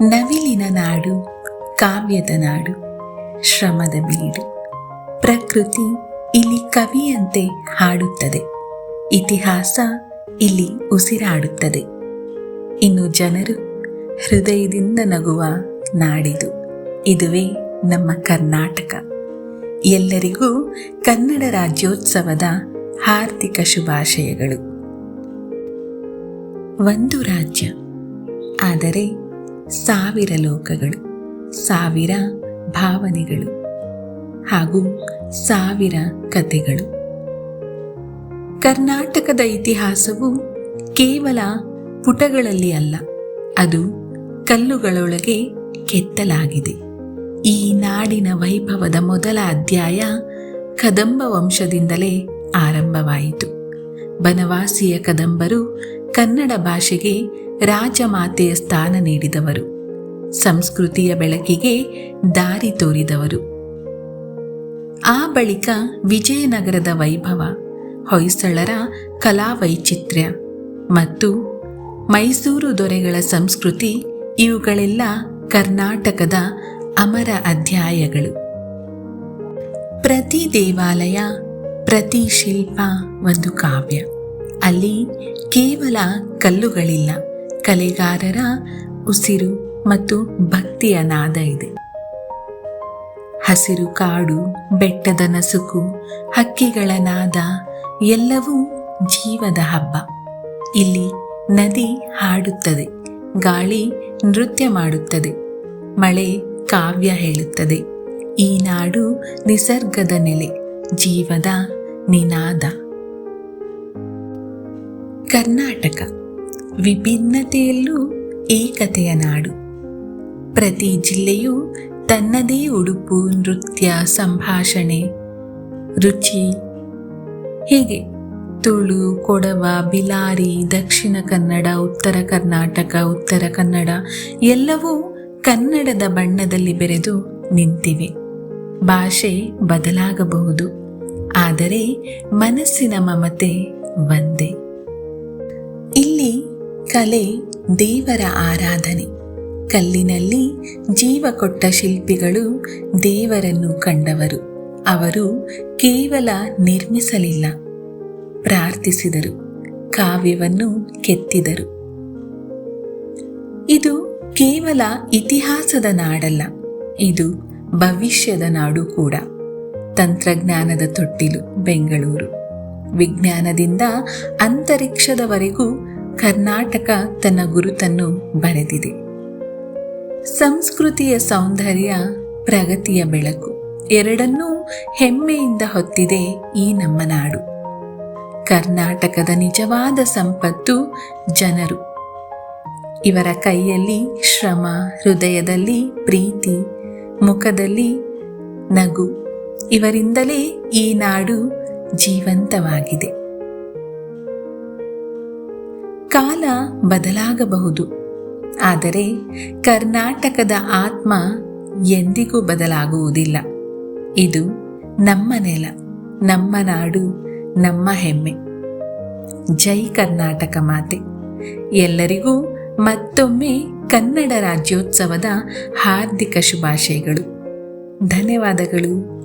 ನವಿಲಿನ ನಾಡು, ಕಾವ್ಯದ ನಾಡು, ಶ್ರಮದ ಬೀಡು. ಪ್ರಕೃತಿ ಇಲ್ಲಿ ಕವಿಯಂತೆ ಹಾಡುತ್ತದೆ. ಇತಿಹಾಸ ಇಲ್ಲಿ ಉಸಿರಾಡುತ್ತದೆ. ಇನ್ನು ಜನರು ಹೃದಯದಿಂದ ನಗುವ ನಾಡಿದು. ಇದುವೇ ನಮ್ಮ ಕರ್ನಾಟಕ. ಎಲ್ಲರಿಗೂ ಕನ್ನಡ ರಾಜ್ಯೋತ್ಸವದ ಹಾರ್ದಿಕ ಶುಭಾಶಯಗಳು. ಒಂದು ರಾಜ್ಯ, ಆದರೆ ಸಾವಿರ ಲೋಕಗಳು, ಸಾವಿರ ಭಾವನೆಗಳು ಹಾಗೂ ಸಾವಿರ ಕಥೆಗಳು. ಕರ್ನಾಟಕದ ಇತಿಹಾಸವು ಕೇವಲ ಪುಟಗಳಲ್ಲಿ ಅಲ್ಲ, ಅದು ಕಲ್ಲುಗಳೊಳಗೆ ಕೆತ್ತಲಾಗಿದೆ. ಈ ನಾಡಿನ ವೈಭವದ ಮೊದಲ ಅಧ್ಯಾಯ ಕದಂಬ ವಂಶದಿಂದಲೇ ಆರಂಭವಾಯಿತು. ಬನವಾಸಿಯ ಕದಂಬರು ಕನ್ನಡ ಭಾಷೆಗೆ ರಾಜಮಾತೆಯ ಸ್ಥಾನ ನೀಡಿದವರು. ಸಂಸ್ಕೃತಿಯ ಬೆಳಕಿಗೆ ದಾರಿ ತೋರಿದವರು. ಆ ಬಳಿಕ ವಿಜಯನಗರದ ವೈಭವ, ಹೊಯ್ಸಳರ ಕಲಾವೈಚಿತ್ರ್ಯ ಮತ್ತು ಮೈಸೂರು ದೊರೆಗಳ ಸಂಸ್ಕೃತಿ ಇವುಗಳೆಲ್ಲ ಕರ್ನಾಟಕದ ಅಮರ ಅಧ್ಯಾಯಗಳು. ಪ್ರತಿ ದೇವಾಲಯ, ಪ್ರತಿ ಶಿಲ್ಪ ಒಂದು ಕಾವ್ಯ. ಅಲ್ಲಿ ಕೇವಲ ಕಲ್ಲುಗಳಿಲ್ಲ. ಕಲೆಗಾರರ ಉಸಿರು ಮತ್ತು ಭಕ್ತಿಯ ನಾದ ಇದೆ. ಹಸಿರು ಕಾಡು, ಬೆಟ್ಟದ ನಸುಕು, ಹಕ್ಕಿಗಳ ನಾದ ಎಲ್ಲವೂ ಜೀವದ ಹಬ್ಬ. ಇಲ್ಲಿ ನದಿ ಹಾಡುತ್ತದೆ, ಗಾಳಿ ನೃತ್ಯ ಮಾಡುತ್ತದೆ, ಮಳೆ ಕಾವ್ಯ ಹೇಳುತ್ತದೆ. ಈ ನಾಡು ನಿಸರ್ಗದ ನೆಲೆ, ಜೀವದ ನಿನಾದ. ಕರ್ನಾಟಕ ವಿಭಿನ್ನತೆಯಲ್ಲೂ ಏಕತೆಯ ನಾಡು. ಪ್ರತಿ ಜಿಲ್ಲೆಯೂ ತನ್ನದೇ ಉಡುಪು, ನೃತ್ಯ, ಸಂಭಾಷಣೆ, ರುಚಿ. ಹೀಗೆ ತುಳು, ಕೊಡವ, ಬಿಲಾರಿ, ದಕ್ಷಿಣ ಕನ್ನಡ, ಉತ್ತರ ಕರ್ನಾಟಕ, ಉತ್ತರ ಕನ್ನಡ ಎಲ್ಲವೂ ಕನ್ನಡದ ಬಣ್ಣದಲ್ಲಿ ಬೆರೆದು ನಿಂತಿವೆ. ಭಾಷೆ ಬದಲಾಗಬಹುದು, ಆದರೆ ಮನಸ್ಸಿನ ಮಮತೆ ಒಂದೇ. ಕಲೆ ದೇವರ ಆರಾಧನೆ. ಕಲ್ಲಿನಲ್ಲಿ ಜೀವ ಕೊಟ್ಟ ಶಿಲ್ಪಿಗಳು ದೇವರನ್ನು ಕಂಡವರು. ಅವರು ಕೇವಲ ನಿರ್ಮಿಸಲಿಲ್ಲ. ಪ್ರಾರ್ಥಿಸಿದರು. ಕಾವ್ಯವನ್ನು ಕೆತ್ತಿದರು. ಇದು ಕೇವಲ ಇತಿಹಾಸದ ನಾಡಲ್ಲ. ಇದು ಭವಿಷ್ಯದ ನಾಡು ಕೂಡ. ತಂತ್ರಜ್ಞಾನದ ತೊಟ್ಟಿಲು, ಬೆಂಗಳೂರು. ವಿಜ್ಞಾನದಿಂದ ಅಂತರಿಕ್ಷದವರೆಗೂ ಕರ್ನಾಟಕ ತನ್ನ ಗುರುತನ್ನು ಬರೆದಿದೆ. ಸಂಸ್ಕೃತಿಯ ಸೌಂದರ್ಯ ಪ್ರಗತಿಯ ಬೆಳಕು. ಎರಡನ್ನೂ ಹೆಮ್ಮೆಯಿಂದ ಹೊತ್ತಿದೆ ಈ ನಮ್ಮ ನಾಡು. ಕರ್ನಾಟಕದ ನಿಜವಾದ ಸಂಪತ್ತು ಜನರು. ಇವರ ಕೈಯಲ್ಲಿ ಶ್ರಮ, ಹೃದಯದಲ್ಲಿ ಪ್ರೀತಿ, ಮುಖದಲ್ಲಿ ನಗು. ಇವರಿಂದಲೇ ಈ ನಾಡು ಜೀವಂತವಾಗಿದೆ. ಕಾಲ ಬದಲಾಗಬಹುದು. ಆದರೆ ಕರ್ನಾಟಕದ ಆತ್ಮ ಎಂದಿಗೂ ಬದಲಾಗುವುದಿಲ್ಲ. ಇದು ನಮ್ಮ ನೆಲ, ನಮ್ಮ ನಾಡು, ನಮ್ಮ ಹೆಮ್ಮೆ. ಜೈ ಕರ್ನಾಟಕ ಮಾತೆ. ಎಲ್ಲರಿಗೂ ಮತ್ತೊಮ್ಮೆ ಕನ್ನಡ ರಾಜ್ಯೋತ್ಸವದ ಹಾರ್ದಿಕ ಶುಭಾಶಯಗಳು. ಧನ್ಯವಾದಗಳು.